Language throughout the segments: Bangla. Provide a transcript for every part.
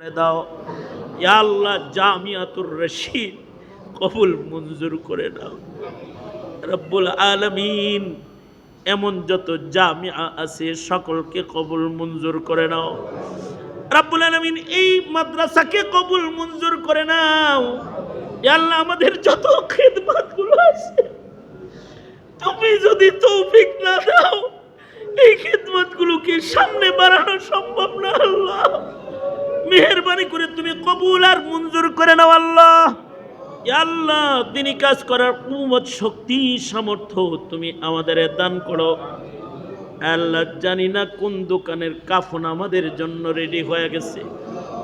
করে দাও। ইয়া জামিয়াতুর রশিদ কবুল মঞ্জুর করে দাও। রব্বুল আলমিন এমন যত জামিয়া আছে সকলকে কবুল মঞ্জুর করে নাও। রাব্বুল আলমিন এই মাদ্রাসাকে কবুল মঞ্জুর করে নাও। ইয়া আল্লাহ আমাদের যত খেদমতগুলো আছে, তুমি যদি তৌফিক না দাও, এই খেদমতগুলোকে সামনে বাড়ানো সম্ভব না, আল্লাহ। মেহরবানি করে তুমি কবুল আর মঞ্জুর করে নাও আল্লাহ। আল্লাহ, তিনি কাজ করার কুমত শক্তি, সামর্থ্য তুমি আমাদের দান করো। আল্লাহ, জানি না কোন দোকানের কাফন আমাদের জন্য রেডি হয়ে গেছে।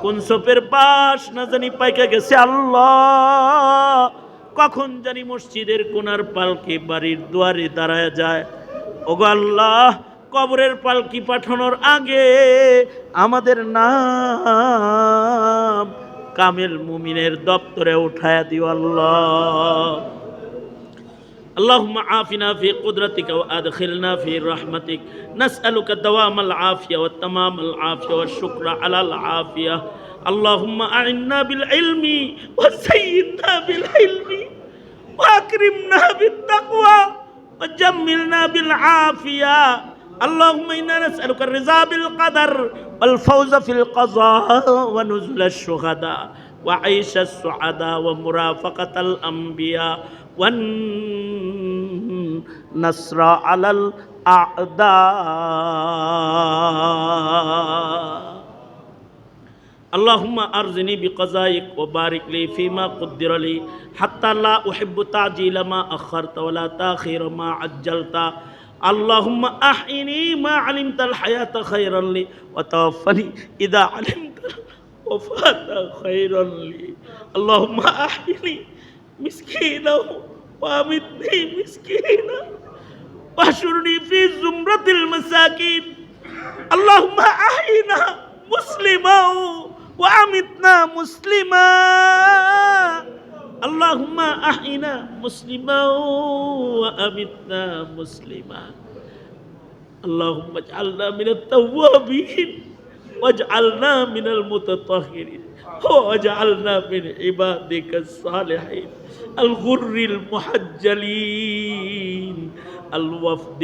কোন সোপের পাশ না জানি পাইকা গেছে আল্লাহ। কখন জানি মসজিদের কোনার পালকে বাড়ির দুয়ারে দাঁড়ায় যায়। ওগো আল্লাহ কবরের পালকি পাঠানোর আগে আমাদের নাম কামেল মুমিনের দপ্তরে উঠায় দিও আল্লাহ اللهم عافنا في قدرتك وادخلنا في رحمتك نسالك دوام العافيه والتمام العافيه والشكر على العافيه اللهم اعنا بالعلم وزينا بالحلم واكرمنا بالتقوى وجملنا بالعافيه اللهم إنا نسألك الرضا بالقدر والفوز في القضاء ونزل الشهداء وعيش السعداء ومرافقة الأنبياء والنصر على الأعداء. اللهم أرزني بقضائك وبارك لي فيما قدر لي حتى لا أحب تعجيل ما أخرت ولا تأخير ما عجلت. اللهم أحيني ما علمت الحياة خيرا لي وتوفني إذا علمت الوفاة خيرا لي. اللهم أحيني مسكينا وامتني مسكينا واحشرني في زمرة المساكين. اللهم أحينا مسلما وأمتنا مسلما اللهم أحينا مسلما وأمتنا مسلما اللهم اجعلنا من التوابين واجعلنا من المتطهرين واجعلنا من عبادك الصالحين الغر المحجلين الوفد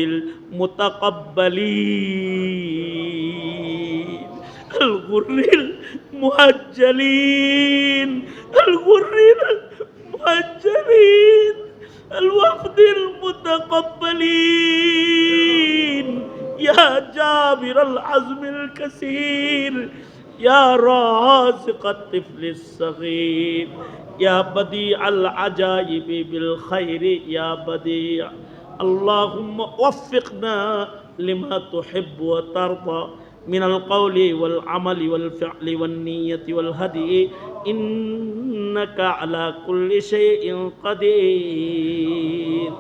المتقبلين الغر المحجلين الغر المحجلين الوفد المتقبلين. يا جابر العزم الكثير يا رازق الطفل الصغير. يا بديع العجائب بالخير يا بديع. اللهم وفقنا لما تحب وترضى. من القول والعمل والفعل والنية والهدي إنك على كل شيء قدير.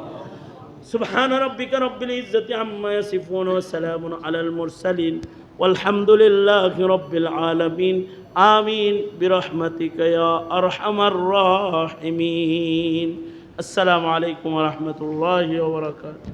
سبحان ربك رب العزة عما يصفون وسلام على المرسلين والحمد لله رب العالمين. آمين. برحمتك يا أرحم الراحمين. السلام عليكم ورحمة الله وبركاته.